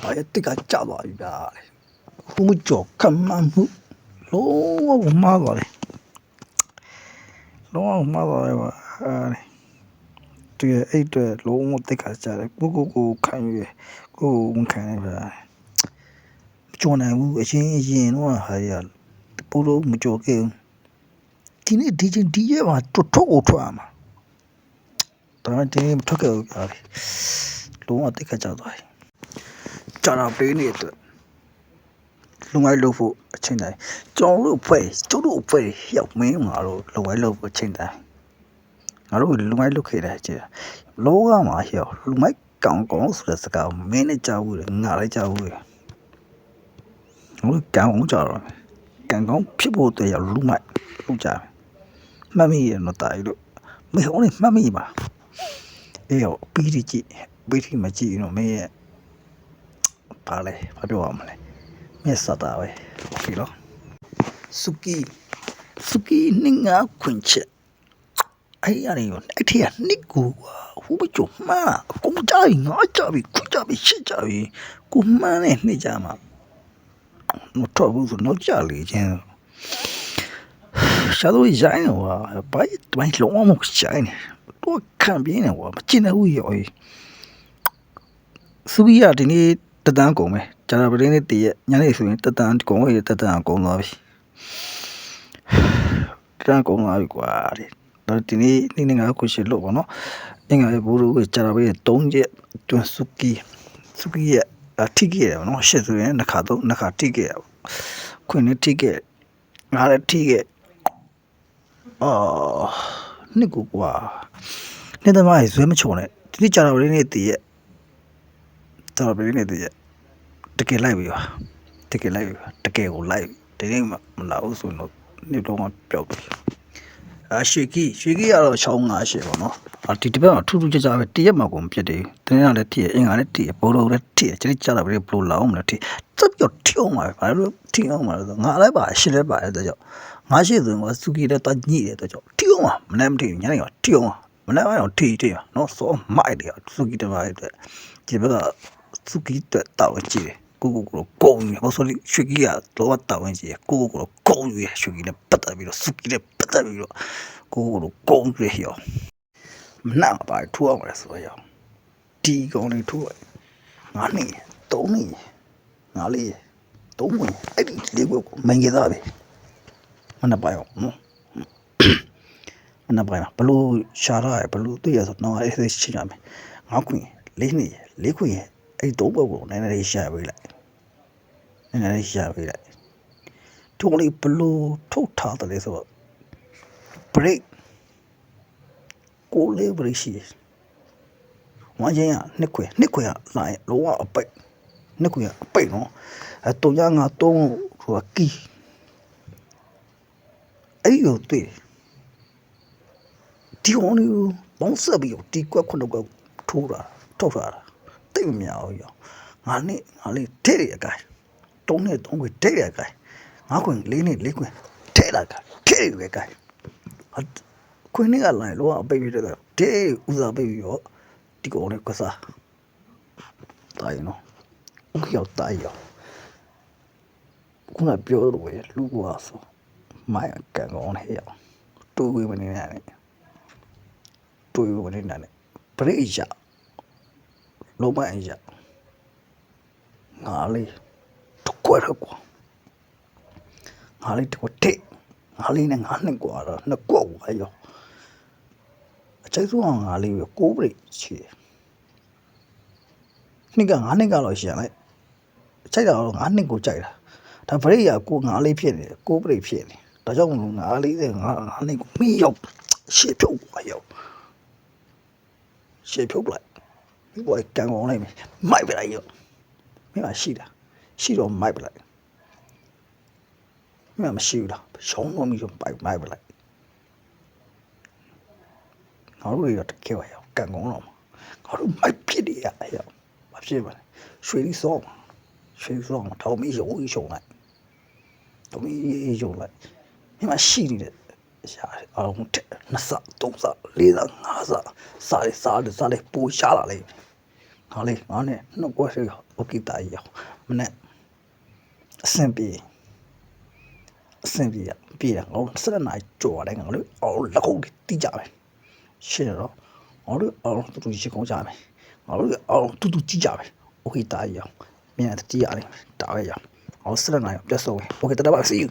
ဘာရဲ့တစ်ကကြသွားပြီဗျာတဲ့ခုမကြော်ခမန်းမှုလုံးဝကိုမှားသွားတယ်လုံးဝကိုမှားသွားတယ်ဗျာအဲ့ဒီအဲ့အတွက်လုံးဝတစ်ကကြတယ်ကိုကိုကိုခံရကိုကိုဝန်ခံရဗျာမကြော်နိုင်ဘူးအချင်းအရင်တော့ဟာရပို့လို့မကြော်ခဲ့ဘူးဒီနေ့ဒီချင်းဒီရဲ့မှာတွတ်ထုတ်ကိုထွက်ရမှာဒါမှဒီနေ့မထွက်ခဲ့ဘူးဗျာလုံးဝတစ်ကကြသွားတယ် ကြာတာပေးနေအတွက်လုံလိုက်လို့ဖို့အချိန်တိုင်းကျွန်တော်တို့ဖွဲ့ကျုပ်တို့ဖွဲ့ရောက်မင်းငါတို့လုံလိုက်လို့ဖို့အချိန်တိုင်းငါတို့လုံလိုက်လုပ်ခဲ့တယ်ကြည့်လောကမှာဟျောလုံမိုက်ကောင်ကောင်ဆိုတဲ့စကားကိုမင်းနဲ့ကြားဘူးလေငါလည်းကြားဘူးလေငါတို့ကံအောင်ကြတော့ကံကောင်းဖြစ်ဖို့အတွက်ရောက်လုံမိုက်လုံကြမယ်မှတ်မိရတော့တာရီလို့မင်းဟောနေမှတ်မိပါအေးရောပြီးကြည့်ပြီးထိမကြည့်တော့မင်းရဲ့ ပါလေဘာပြောရမလဲမျက်စတာပဲโอเคနော်စုကီစုကီနင်းငါခွင်ချက်အဲ့ရနေရောအဲ့ထက်နိကူကွာဟိုဘချိုမှာကိုမကြိုင်ငါကြပြီခွကြပြီရှစ်ကြပြီကိုမှန်းနဲ့နှိကြမှာမတော်ဘူးဆိုတော့ကြလေချင်းရှာတော့ရိုင်းတော့ဘာဘာလုံးဝမဆိုင်နေတော့ခံပြင်းနေကွာမကျင်တဲ့ဦးရော်စုကီကဒီနေ့ တတန်းကုန်မယ်ဂျာရာပရင်းလေးတည့်ရက်ညနေဆိုရင်တတန်းကုန်ရတတန်းကုန်သွားပြီတတန်းကုန်သွားပြီကွာတဲ့တော့ဒီနေ့နေ့နေ့ငါကိုရှိလို့ပေါ့နော်အင်္ဂါရဲ့ဘူရူကဂျာရာပရင်း၃ရက်တွန်စုကီစုကီရဲ့အထိခဲ့တယ်ပေါ့နော်ရှစ်ဆိုရင်နှစ်ခါတော့နှစ်ခါထိခဲ့ရခွင်နဲ့ထိခဲ့ငါလည်းထိခဲ့အော်နှစ်ကူကွာနေ့သမားရေဇွဲမချုံနဲ့ဒီနေ့ဂျာရာပရင်းလေးတည့်ရ က်ဂျာရာပရင်းလေးတည့်ရက်တကယ်လိုက်ပြီပါတကယ်လိုက်ပြီပါတကယ်ကိုလိုက်ဒီနေ့မှမလာဘူးဆိုတော့နေတော့မှပျောက်ပြီအာရွှေကီရွှေကီကတော့ချောင်းငါရှေ့ပေါ့နော်အာဒီတစ်ပတ်မှာထူးထူးခြားခြားပဲတရက်မှကိုမပြတ်သေးဘူးတင်းရလည်းတည့်အင်္ဂါလည်းတည့်ဘောလုံးလည်းတည့်ကျိကြတာပဲဘလို့လောင်းမလဲတည့်တက်ပြထီအောင်ပါပဲဘာလို့ထီအောင်ပါလဲဆိုငါလည်းပါရှစ်လည်းပါတဲ့တော့ကြောင့်ငါရှေ့ဆိုရင်စူကီလည်းတညိတဲ့တော့ကြောင့်ထီအောင်ပါမနေ့မထီညနေကထီအောင်ပါမနေ့ကတော့ထီထီပါနော်စောမိုက်တယ်စူကီတပါးတဲ့ဒီဘက်က စူကီတက်တော့ကြည့်တယ်ကိုကိုကိုကုံနေဟောဆိုလိရွှေကြီးကတော့တာဝန်ကြီးကိုကိုကိုကုံရရွှေကြီးနဲ့ပတ်သက်ပြီးတော့စုကြီးနဲ့ပတ်သက်ပြီးတော့ကိုကိုကိုကုံရရောမနာပါထူအောင်လဲဆိုရောဒီကောင်လေးထူငါနေတုံးနေငါလေးတုံးဝင်အဲ့ဒီလေးကိုမင်္ဂလာပဲမနပါရောနော်မနပါရဘလို့ရှာရဘလို့တွေ့ရဆိုတော့အဲ့ဒါချင်းရမယ်ငါခွင်လေးနေလေးခွင် အဲ့တော့ဘုတ်ကိုနည်းနည်းလေးရှာပေးလိုက်နည်းနည်းလေးရှာပေးလိုက်ထုံးလေးဘလို့ထုတ်ထားတယ်လဲဆိုတော့ break ကိုလေး break ရှိတယ်ဝမ်းချင်းကနှစ်ခွေနှစ်ခွေကလာရင်လောကအပိတ်နှစ်ခွေကအပိတ်နော်အဲတုံရငါတုံးဟိုကီအဲ့ဒီကိုတွေ့တယ်ဒီကောင်လေးကိုဘောင်းဆက်ပြီးတော့ဒီကွက်ခုနကွက်ထိုးတာထုတ်တာတိ တ်မမြောက်ရောငါနဲ့ငါလေးထဲရအကိုင်းတုံးနဲ့တုံးကိုထဲရအကိုင်းငါခွင်လေးနဲ့လေးခွင်ထဲလာကထဲရအကိုင်းခွင်နဲ့ကလာလောအပိတ်ပြီးတော့တဲဥစားပိတ်ပြီးတော့ဒီကောင်လေးကစားတိုင်းနော်ဥကရောက်တိုင်းရောခုနပြောလို့ရလူကွာဆိုမိုင်ကန်ကောင်နဲ့ရောက်တူဝေးမနေနဲ့တူဝေးမနေနဲ့ပရိယာ လုံးမအရာငါလေးတော့ကွာတော့ကွာငါလေးတော့တဲ့ငါလေးနဲ့ငါနဲ့ကွာတော့နှစ်ကွက်ဝါရောအချိုက်ဆုံးငါလေးကိုကိုးပရိချီနှစ်ကငါနှစ်ကတော့ရှင်းလိုက်အချိုက်တော့ငါနှစ်ကိုကြိုက်တာဒါပရိယာကိုငါလေးဖြစ်နေတယ်ကိုးပရိဖြစ်နေဒါကြောင့်မလို့ငါလေးနဲ့ငါငါနှစ်ကိုမိရောက်ရှေ့ဖြုတ်ဝါရောရှေ့ဖြုတ်လိုက်ဒီ ဘွားကန်ကုန်လိုက်မယ်မိုက်ပလိုက်ရောမင်းမရှိတာရှိတော့မိုက်ပလိုက်မင်းမရှိဘူးလားရှောင်းတော့မိတော့ပိုက်မိုက်ပလိုက်ငါတို့တွေတော့တကယ်ပါရောကန်ကုန်တော့မှာငါတို့မိုက်ဖြစ်နေရရောမဖြစ်ပါနဲ့ရွှေလီစောမှာရွှေလီစောမှာတော့မင်းရုံးရုံလိုက်တော့မင်းရုံလိုက်မင်းမရှိနေတဲ့ ရှာအောင်တဲ့နှစ်ဆသုံးဆလေးဆငါးဆစားလေးစားလေးစားလေးပူရှာလာလိမ့်မယ် ငါလေးငါနဲ့နှုတ်ကွက်ရအောင်โอเคတာကြီးအောင်မနဲ့အဆင်ပြေအဆင်ပြေရပြေတယ်ငါတို့ဆက်နိုင်ကြော်ရတယ်ငါတို့အော်လက်ခုပ်တီးကြမယ်ရှင်းတော့ငါတို့အော်တူတူရှင်းကောင်းကြမယ်ငါတို့အော်တူတူကြည့်ကြမယ်โอเคတာကြီးအောင်မြန်တီးရတယ်တာပဲရအောင်ငါတို့ဆက်နိုင်ပြတ်ဆုံးโอเคတတပါ see you